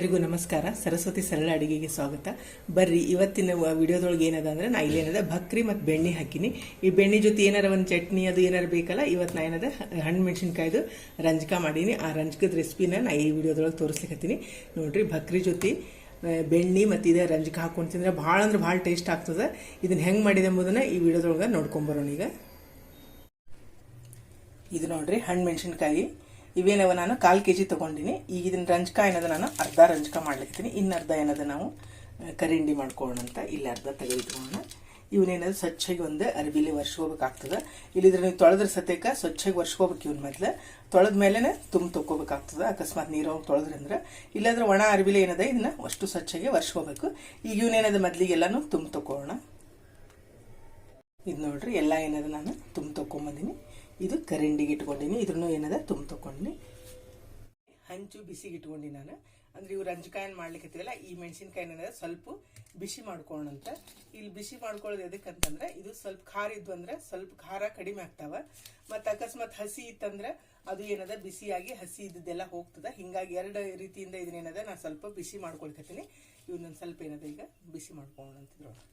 ಎಲ್ಲರಿಗೂ ನಮಸ್ಕಾರ. ಸರಸ್ವತಿ ಸರಳ ಅಡಿಗೆಗೆ ಸ್ವಾಗತ. ಬರ್ರಿ, ಇವತ್ತಿನ ವಿಡಿಯೋದೊಳಗೆ ಏನದ ಅಂದ್ರೆ ನಾ ಇಲ್ಲೇನದ ಭಕ್ರಿ ಮತ್ತು ಬೆಣ್ಣೆ ಹಾಕಿನಿ. ಈ ಬೆಣ್ಣೆ ಜೊತೆ ಏನಾರ ಒಂದು ಚಟ್ನಿ ಅದು ಏನಾರ ಬೇಕಲ್ಲ, ಇವತ್ತು ನಾ ಏನದ? ಹಣ್ಣು ಮೆಣಸಿನ್ಕಾಯ್ದು ರಂಜಕ ಮಾಡೀನಿ. ಆ ರಂಜಕದ ರೆಸಿಪಿನ ನಾ ಈ ವಿಡಿಯೋದೊಳಗೆ ತೋರಿಸ್ಲಿಕ್ಕತ್ತೀನಿ ನೋಡ್ರಿ, ಭಕ್ರಿ ಜೊತೆ ಬೆಣ್ಣಿ ಬೆಣ್ಣೆ ಮತ್ತು ಇದೇ ರಂಜಕ ಹಾಕೊಂಡು ತಿಂದ್ರೆ ಭಾಳ ಅಂದ್ರೆ ಭಾಳ ಟೇಸ್ಟ್ ಆಗ್ತದೆ. ಇದನ್ನ ಹೆಂಗೆ ಮಾಡಿದೆ ಎಂಬುದನ್ನ ಈ ವಿಡಿಯೋದೊಳಗೆ ನೋಡ್ಕೊಂಬರೋಣ ಈಗ ಇದು ನೋಡ್ರಿ, ಹಣ್ಣು ಮೆಣಸಿನ್ಕಾಯಿ. ಇವೇನವ ನಾನು ಕಾಲು ಕೆ ಜಿ ತೊಗೊಂಡಿನಿ. ಈಗ ಇದನ್ನ ರಂಜಕ ಏನದ ನಾನು ಅರ್ಧ ರಂಜಕ ಮಾಡ್ಲಿಕ್ತೀನಿ ಇನ್ನು ಅರ್ಧ ಏನದ ನಾವು ಕರಿಂಡಿ ಮಾಡ್ಕೊಳ್ಳೋಣ ಅಂತ ಇಲ್ಲಿ ಅರ್ಧ ತೆಗೆದಿಟ್ಕೊಳ್ಳೋಣ ಇವನೇನದು ಸ್ವಚ್ಛಗೆ ಒಂದು ಅರ್ಬಿಲಿ ವರ್ಷೋಬೇಕಾಗ್ತದೆ ಇಲ್ಲಿದ್ರೆ ನೀವು ತೊಳೆದ್ರ ಸತ್ಯಕ್ಕ ಸ್ವಚ್ಛಗೆ ಹೋಗ್ಬೇಕು ಇವನ್ ಮೊದ್ಲು. ತೊಳೆದ ಮೇಲೆನೆ ತುಂಬ ತೊಗೋಬೇಕಾಗ್ತದೆ ಅಕಸ್ಮಾತ್ ನೀರು ತೊಳೆದ್ರಂದ್ರೆ ಇಲ್ಲಾಂದ್ರೆ ಒಣ ಅರ್ಬಿಲಿ ಏನದ, ಇದನ್ನ ಅಷ್ಟು ಸ್ವಚ್ಛಗೆ ಹೋಗ್ಬೇಕು ಈಗ ಇವನೇನದ ಮೊದ್ಲಿಗೆಲ್ಲಾನು ತುಂಬ ತಕೊಳ್ಳೋಣ ಇದು ನೋಡ್ರಿ, ಎಲ್ಲ ಏನದ ನಾನು ತುಂಬ ತೊಗೊಂಬಂದಿನಿ ಇದು ಕರೆಂಡಿಗೆ ಇಟ್ಕೊಂಡಿನಿ ಇದ್ರೂ ಏನದ ತುಂಬ ತೊಗೊಂಡಿನಿ ಹಂಚು ಬಿಸಿಗೆ ಇಟ್ಕೊಂಡಿನಿ ನಾನು. ಅಂದ್ರೆ ಇವ್ರು ಹಂಚುಕಾಯನ್ ಮಾಡ್ಲಿಕ್ಕೆಲ್ಲ ಈ ಮೆಣಸಿನ್ಕಾಯಿನ ಏನದ ಸ್ವಲ್ಪ ಬಿಸಿ ಮಾಡ್ಕೊಳ್ಳೋಣಂತ ಇಲ್ಲಿ ಬಿಸಿ ಮಾಡ್ಕೊಳ್ಳೋದು ಎದಕ್ಕಂತಂದ್ರೆ, ಇದು ಸ್ವಲ್ಪ ಖಾರ ಇದ್ವು ಅಂದ್ರೆ ಸ್ವಲ್ಪ ಖಾರ ಕಡಿಮೆ ಆಗ್ತಾವ. ಮತ್ತು ಅಕಸ್ಮಾತ್ ಹಸಿ ಇತ್ತಂದ್ರೆ ಅದು ಏನದ ಬಿಸಿಯಾಗಿ ಹಸಿ ಇದ್ದೆಲ್ಲ ಹೋಗ್ತದ. ಹಿಂಗಾಗಿ ಎರಡು ರೀತಿಯಿಂದ ಇದನ್ನೇನದ ನಾನು ಸ್ವಲ್ಪ ಬಿಸಿ ಮಾಡ್ಕೊಳ್ಕತ್ತೀನಿ. ಇವನ್ನೊಂದು ಸ್ವಲ್ಪ ಏನದ ಈಗ ಬಿಸಿ ಮಾಡ್ಕೊಳ್ಳೋಣ ಅಂತಿದ್ರೊಳಗೆ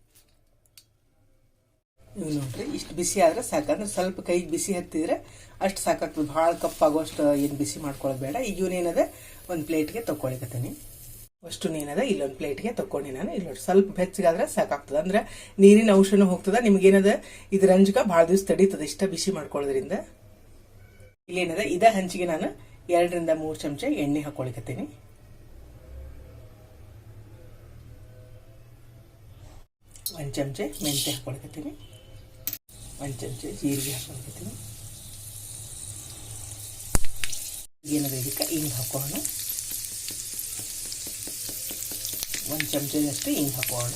ಇವು ನೋಡ್ರಿ, ಇಷ್ಟು ಬಿಸಿ ಆದ್ರೆ ಸಾಕಂದ್ರೆ ಸ್ವಲ್ಪ ಕೈಗೆ ಬಿಸಿ ಹತ್ತಿದ್ರೆ ಅಷ್ಟು ಸಾಕಾಗ್ತದೆ. ಭಾಳ ಕಪ್ಪಾಗುವಷ್ಟು ಏನು ಬಿಸಿ ಮಾಡ್ಕೊಳ್ಳೋದು ಬೇಡ. ಈಗ ಇವನೇನದ ಒಂದು ಪ್ಲೇಟ್ಗೆ ತಗೊಳಿಕತ್ತೀನಿ ಅಷ್ಟು ನೀನದ ಇಲ್ಲೊಂದು ಪ್ಲೇಟ್ಗೆ ತಗೊಂಡಿ ನಾನು. ಇಲ್ಲ ಸ್ವಲ್ಪ ಬೆಚ್ಚಗಾದ್ರೆ ಸಾಕಾಗ್ತದೆ. ಅಂದ್ರೆ ನೀರಿನ ಅಂಶನೂ ಹೋಗ್ತದೆ. ನಿಮ್ಗೇನದ? ಇದು ರಂಜಕ ಭಾಳ ದಿವಸ ತಡೀತದೆ ಇಷ್ಟ ಬಿಸಿ ಮಾಡ್ಕೊಳ್ಳೋದ್ರಿಂದ. ಇಲ್ಲೇನದ ಇದ ಹಂಚಿಗೆ ನಾನು ಎರಡರಿಂದ ಮೂರು ಚಮಚ ಎಣ್ಣೆ ಹಾಕೊಳಿಕತ್ತೀನಿ ಒಂದು ಚಮಚ ಮೆಂತೆ ಹಾಕೊಳ್ಕತ್ತೀನಿ ಒಂದು ಚಮಚ ಜೀರಿಗೆ ಹಾಕೊಳ್ಕತ್ತೀನಿ ಏನದ ಇದಕ್ಕೆ ಹಿಂಗೆ ಹಾಕೋಣ. ಒಂದು ಚಮಚದಷ್ಟು ಹಿಂಗೆ ಹಾಕೋಣ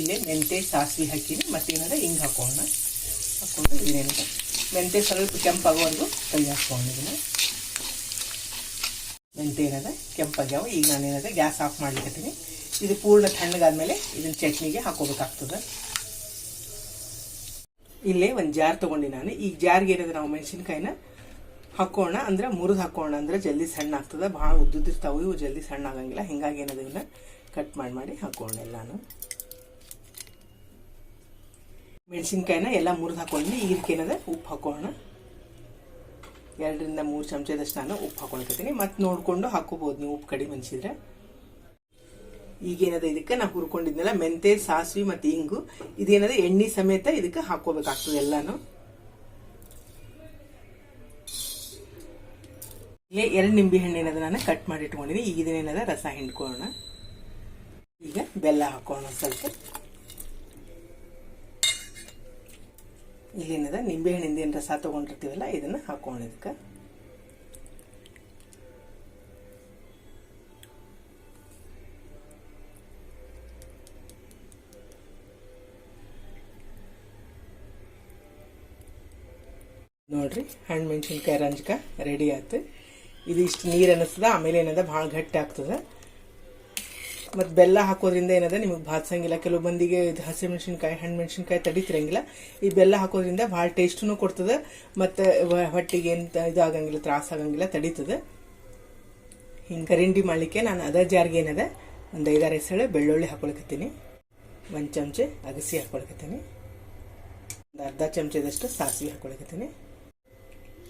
ಇಲ್ಲೇ ಮೆಂತೆ ಸಾಸಿವೆ ಹಾಕಿನಿ ಮತ್ತೇನದ ಹಿಂಗೆ ಹಾಕೋಣ. ಹಾಕೊಂಡು ಇದೇನದ ಮೆಂತೆ ಸ್ವಲ್ಪ ಕೆಂಪಾಗುವಂದು ಕೈ ಹಾಕೋಣ. ಇದನ್ನ ಮೆಂತೆ ಏನದ ಕೆಂಪಾಗ್ಯಾವ ಈಗ ನಾನೇನದ ಗ್ಯಾಸ್ ಆಫ್ ಮಾಡ್ಲಿಕ್ಕತ್ತೀನಿ ಇದು ಪೂರ್ಣ ತಣ್ಣಗಾದ್ಮೇಲೆ ಇದನ್ನ ಚಟ್ನಿಗೆ ಹಾಕೋಬೇಕಾಗ್ತದೆ. ಇಲ್ಲೇ ಒಂದು ಜಾರ್ ತಗೊಂಡಿ ನಾನು. ಈ ಜಾರ್ಗೆ ಏನಿದೆ ನಾವು ಮೆಣಸಿನ್ಕಾಯಿನ ಹಾಕೋಣ ಅಂದ್ರೆ ಮುರಿದು ಹಾಕೋಣ ಅಂದ್ರೆ ಜಲ್ದಿ ಸಣ್ಣ ಆಗ್ತದೆ. ಭಾಳ ಉದ್ದುದಿರ್ತಾವೆ ಇವು ಜಲ್ದಿ ಸಣ್ಣ ಆಗಂಗಿಲ್ಲ. ಹಿಂಗಾಗಿ ಏನದ ಇನ್ನ ಕಟ್ ಮಾಡಿ ಮಾಡಿ ಹಾಕೋಣ ಎಲ್ಲಾನು. ಮೆಣಸಿನ್ಕಾಯಿನ ಎಲ್ಲ ಮುರಿದು ಹಾಕೊಂಡು ಈಗ ಏನದ ಉಪ್ಪು ಹಾಕೋಣ. ಎರಡರಿಂದ ಮೂರು ಚಮಚದಷ್ಟು ನಾನು ಉಪ್ಪು ಹಾಕೊಳ್ಕತ್ತೀನಿ ಮತ್ತೆ ನೋಡಿಕೊಂಡು ಹಾಕೋಬಹುದು ನೀವು. ಉಪ್ಪು ಕಡಿಮೆ ಅನ್ಸಿದ್ರೆ. ಈಗೇನದ ಇದಕ್ಕೆ ನಾ ಹುರ್ಕೊಂಡಿದ್ನಲ್ಲ, ಮೆಂತೆ, ಸಾಸಿವೆ ಮತ್ತೆ ಇಂಗು, ಇದೇನದ ಎಣ್ಣೆ ಸಮೇತ ಇದಕ್ಕೆ ಹಾಕೋಬೇಕಾಗ್ತದೆ ಎಲ್ಲಾನು. ಇಲ್ಲೇ ಎರಡು ನಿಂಬೆ ಹಣ್ಣು ಏನದ ನಾನು ಕಟ್ ಮಾಡಿ ಇಟ್ಕೊಂಡಿನಿ ಈಗ ಇದನ್ನೇನದ ರಸ ಹಿಂಡ್ಕೊಳ್ಳೋಣ. ಈಗ ಬೆಲ್ಲ ಹಾಕೋಣ ಸ್ವಲ್ಪ. ಇಲ್ಲೇನದ ನಿಂಬೆ ಹಣ್ಣಿಂದ ಏನು ರಸ ತಗೊಂಡಿರ್ತೀವಲ್ಲ, ಇದನ್ನ ಹಾಕೋಣ ಇದಕ್ಕೆ. ನೋಡ್ರಿ, ಹಣ್ಣು, ಮೆಣಸಿನ್ಕಾಯಿ, ರಂಜಕ ರೆಡಿ ಆಯ್ತು. ಇದು ಇಷ್ಟು ನೀರು ಅನ್ನಿಸ್ತದ ಆಮೇಲೆ ಏನದ, ಭಾಳ ಗಟ್ಟಿ ಆಗ್ತದೆ. ಮತ್ತು ಬೆಲ್ಲ ಹಾಕೋದ್ರಿಂದ ಏನದ, ನಿಮಗೆ ಬಾತ್ಸಂಗಿಲ್ಲ ಕೆಲವು ಮಂದಿಗೆ ಇದು ಹಸಿ ಮೆಣಸಿನ್ಕಾಯಿ ಹಣ್ಣು, ಮೆಣಸಿನ್ಕಾಯಿ ತಡಿತಿರಂಗಿಲ್ಲ. ಈ ಬೆಲ್ಲ ಹಾಕೋದ್ರಿಂದ ಭಾಳ ಟೇಸ್ಟೂ ಕೊಡ್ತದೆ, ಮತ್ತು ಹೊಟ್ಟಿಗೆ ಏನು ಇದು ಆಗಂಗಿಲ್ಲ ತ್ರಾಸ ಆಗಂಗಿಲ್ಲ, ತಡೀತದೆ. ಹಿಂಗೆ ಕರಿಂಡಿ ಮಾಡಲಿಕ್ಕೆ ನಾನು ಅದ ಜಾರ್ಗೆ ಏನದ, ಒಂದು ಐದಾರು ಎಸಳೆ ಬೆಳ್ಳುಳ್ಳಿ ಹಾಕೊಳ್ಕತ್ತೀನಿ. ಒಂದು ಚಮಚೆ ಅಗಸಿ ಹಾಕೊಳ್ಕತ್ತೀನಿ. ಒಂದು ಅರ್ಧ ಚಮಚದಷ್ಟು ಸಾಸಿವೆ ಹಾಕೊಳಕತ್ತೀನಿ.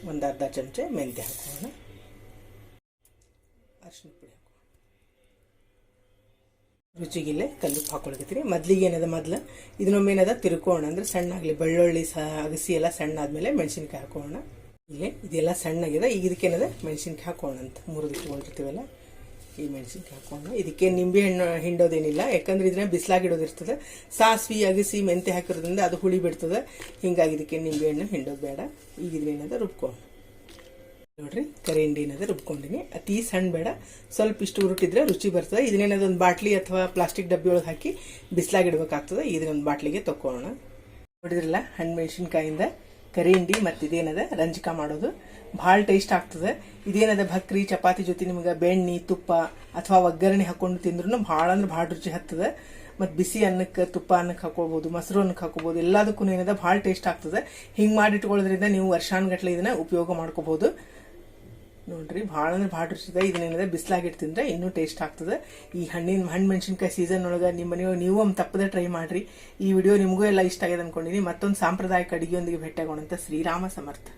ಒಂದು ಅರ್ಧ ಚಮಚ ಮೆಂತ್ಯ ಹಾಕೋಣ. ಅರ್ಶಿನ ಪುಡಿ ಹಾಕೋಣ. ರುಚಿಗಿಲ್ಲೇ ಕಲ್ಲುಪ್ಪು ಹಾಕೊಳಕತ್ತೀನಿ. ಮೊದ್ಲಿಗೆ ಏನದ ಮೊದ್ಲು? ಇದನ್ನೊಮ್ಮೆ ಏನದ? ತಿರ್ಕೋಣ. ಅಂದ್ರೆ ಸಣ್ಣ ಆಗಲಿ ಬೆಳ್ಳುಳ್ಳಿ ಅಗಸಿ ಎಲ್ಲ ಸಣ್ಣ ಆದ್ಮೇಲೆ ಮೆಣಸಿನ್ಕಾಯಿ ಹಾಕೋಣ. ಇಲ್ಲೇ, ಇದೆಲ್ಲ ಸಣ್ಣಗಿದೆ. ಈಗ ಇದಕ್ಕೇನದ ಮೆಣಸಿನ್ಕಾಯಿ ಹಾಕೋಣ ಅಂತ. ಮುರಿದು ಇಟ್ಕೊಂಡಿರ್ತೀವಲ್ಲ ಈ ಮೆಣಸಿನ್ಕಾಯಿ ಹಾಕೋಣ. ಇದಕ್ಕೆ ನಿಂಬೆ ಹಣ್ಣು ಹಿಂಡೋದೇನಿಲ್ಲ. ಯಾಕಂದ್ರೆ ಇದನ್ನ ಬಿಸಿಲಾಗಿಡೋದಿರ್ತದೆ. ಸಾಸ್ವಿ, ಅಗಸಿ ಮೆಂತೆ ಹಾಕಿರೋದ್ರಿಂದ ಅದು ಹುಳಿ ಬಿಡ್ತದೆ. ಹಿಂಗಾಗಿ ಇದಕ್ಕೆ ನಿಂಬೆ ಹಣ್ಣು ಹಿಂಡೋದು ಬೇಡ. ಈಗ ಇದನ್ನೇನದ ರುಬ್ಕೊಂಡು ನೋಡ್ರಿ, ಕರಿ ಹಿಂಡಿನದ ರುಬ್ಕೊಂಡಿನಿ. ಅತಿ ಸಣ್ಣ ಬೇಡ. ಸ್ವಲ್ಪ ಇಷ್ಟು ಉರುಟಿದ್ರೆ ರುಚಿ ಬರ್ತದೆ. ಇದನ್ನೇನದ ಒಂದು ಬಾಟ್ಲಿ ಅಥವಾ ಪ್ಲಾಸ್ಟಿಕ್ ಡಬ್ಬಿ ಒಳಗೆ ಹಾಕಿ ಬಿಸಿಲಾಗಿಡ್ಬೇಕಾಗ್ತದೆ ಇದನ್ನೊಂದು ಬಾಟ್ಲಿಗೆ ತಕ್ಕೋಣ. ನೋಡಿದ್ರಲ್ಲ, ಹಣ್ಣು ಮೆಣಸಿನ್ಕಾಯಿಂದ ಕರಿ ಹಿಂಡಿ ಮತ್ತು ಇದೇನದ ರಂಜಕ ಮಾಡೋದು. ಭಾಳ ಟೇಸ್ಟ್ ಆಗ್ತದೆ. ಇದೇನದ ಭಕ್ರಿ, ಚಪಾತಿ ಜೊತೆ ನಿಮ್ಗೆ ಬೆಣ್ಣೆ, ತುಪ್ಪ ಅಥವಾ ಒಗ್ಗರಣೆ ಹಾಕೊಂಡು ತಿಂದ್ರೂ ಭಾಳ ಅಂದ್ರೆ ಭಾಳ ರುಚಿ ಹತ್ತದ. ಮತ್ತು ಬಿಸಿ ಅನ್ನಕ್ಕೆ, ತುಪ್ಪ ಅನ್ನಕ್ಕೆ ಹಾಕೋಬಹುದು ಮೊಸರು ಅನ್ನಕ್ಕೆ ಹಾಕೋಬೋದು ಎಲ್ಲದಕ್ಕೂ ಏನದ ಭಾಳ ಟೇಸ್ಟ್ ಆಗ್ತದೆ. ಹಿಂಗೆ ಮಾಡಿಟ್ಕೊಳ್ಳೋದ್ರಿಂದ ನೀವು ವರ್ಷಾನುಗಟ್ಲೆ ಇದನ್ನ ಉಪಯೋಗ ಮಾಡ್ಕೋಬೋದು. ನೋಡ್ರಿ ಭಾಳ ಅಂದ್ರೆ ಭಾಳ ರುಚಿ ಇದೆ ಇದನ್ನೇನದ ಬಿಸಿಲಾಗಿಟ್ಟು ತಿಂದ್ರೆ ಇನ್ನೂ ಟೇಸ್ಟ್ ಆಗ್ತದೆ. ಈ ಹಣ್ಣಿನ ಹಣ್ಣು ಮೆಣಸಿನ್ಕಾಯಿ ಸೀಸನ್ ಒಳಗೆ ನಿಮ್ಮ ಮನೆಯೊಳಗೆ ನೀವು ಒಂದು ತಪ್ಪದೆ ಟ್ರೈ ಮಾಡ್ರಿ. ಈ ವಿಡಿಯೋ ನಿಮಗೂ ಎಲ್ಲ ಇಷ್ಟ ಆಗಿದೆ ಅನ್ಕೊಂಡಿನಿ ಮತ್ತೊಂದು ಸಾಂಪ್ರದಾಯಿಕ ಅಡುಗೆಯೊಂದಿಗೆ ಭೇಟಿಯಾಗೋಣಂತ ಶ್ರೀರಾಮ ಸಮರ್ಥ.